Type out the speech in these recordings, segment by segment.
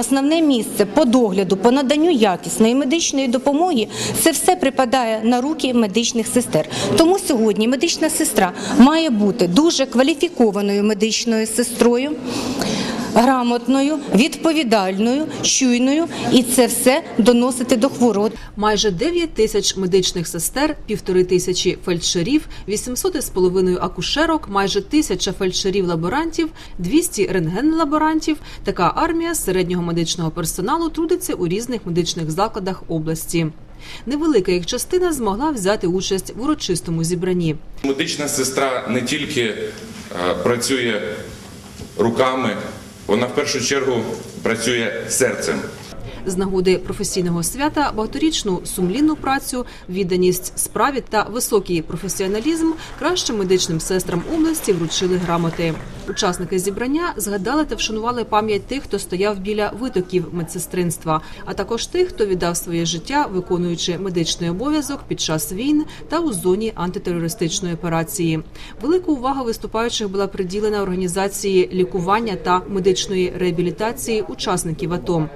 основне місце по догляду, по наданню якісної медичної допомоги, це все припадає на руки медичних сестер. Тому сьогодні медична сестра має бути дуже кваліфікованою медичною сестрою. Грамотною, відповідальною, чуйною, і це все доносити до хворого. Майже 9 тисяч медичних сестер, півтори тисячі фельдшерів, 800 із половиною акушерок, майже тисяча фельдшерів-лаборантів, 200 рентген-лаборантів. Така армія середнього медичного персоналу трудиться у різних медичних закладах області. Невелика їх частина змогла взяти участь в урочистому зібранні. Медична сестра не тільки е, працює руками, вона в першу чергу працює серцем. З нагоди професійного свята багаторічну сумлінну працю, відданість справі та високий професіоналізм кращим медичним сестрам області вручили грамоти. Учасники зібрання згадали та вшанували пам'ять тих, хто стояв біля витоків медсестринства, а також тих, хто віддав своє життя, виконуючи медичний обов'язок під час війн та у зоні антитерористичної операції. Велика увага виступаючих була приділена організації лікування та медичної реабілітації учасників АТО.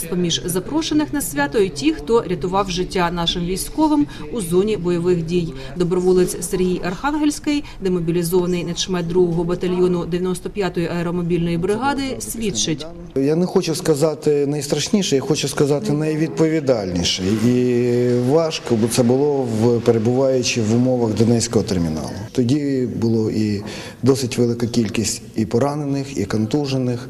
З-поміж запрошених на свято і ті, хто рятував життя нашим військовим у зоні бойових дій. Доброволець Сергій Архангельський, демобілізований начмет 2-го батальйону 95-ї аеромобільної бригади, свідчить. Я не хочу сказати найстрашніше, я хочу сказати найвідповідальніше. І важко, бо це було в перебуваючи в умовах Донецького терміналу. Тоді було і досить велика кількість і поранених, і контужених.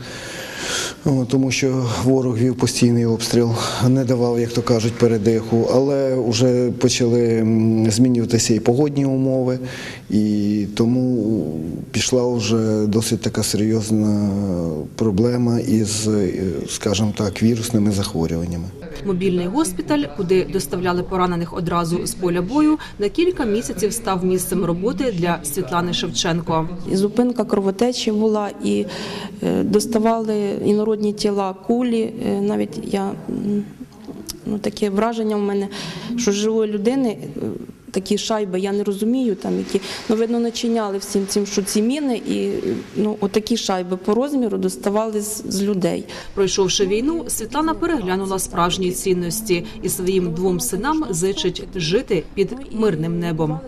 Тому що ворог вів постійний обстріл, не давав, як то кажуть, передиху, але вже почали змінюватися і погодні умови, і тому пішла вже досить така серйозна проблема із, е, скажімо так, вірусними захворюваннями. Мобільний госпіталь, куди доставляли поранених одразу з поля бою, на кілька місяців став місцем роботи для Світлани Шевченко. Зупинка кровотечі була, і е, доставали інородні тіла, кулі. Е, Навіть я ну, таке враження в мене, що живої людини. Такі шайби, я не розумію, там які ну видно начиняли всім цим, що ці міни, і ну отакі шайби по розміру доставали з, з людей. Пройшовши війну, Світлана переглянула справжні цінності і своїм двом синам зичить жити під мирним небом.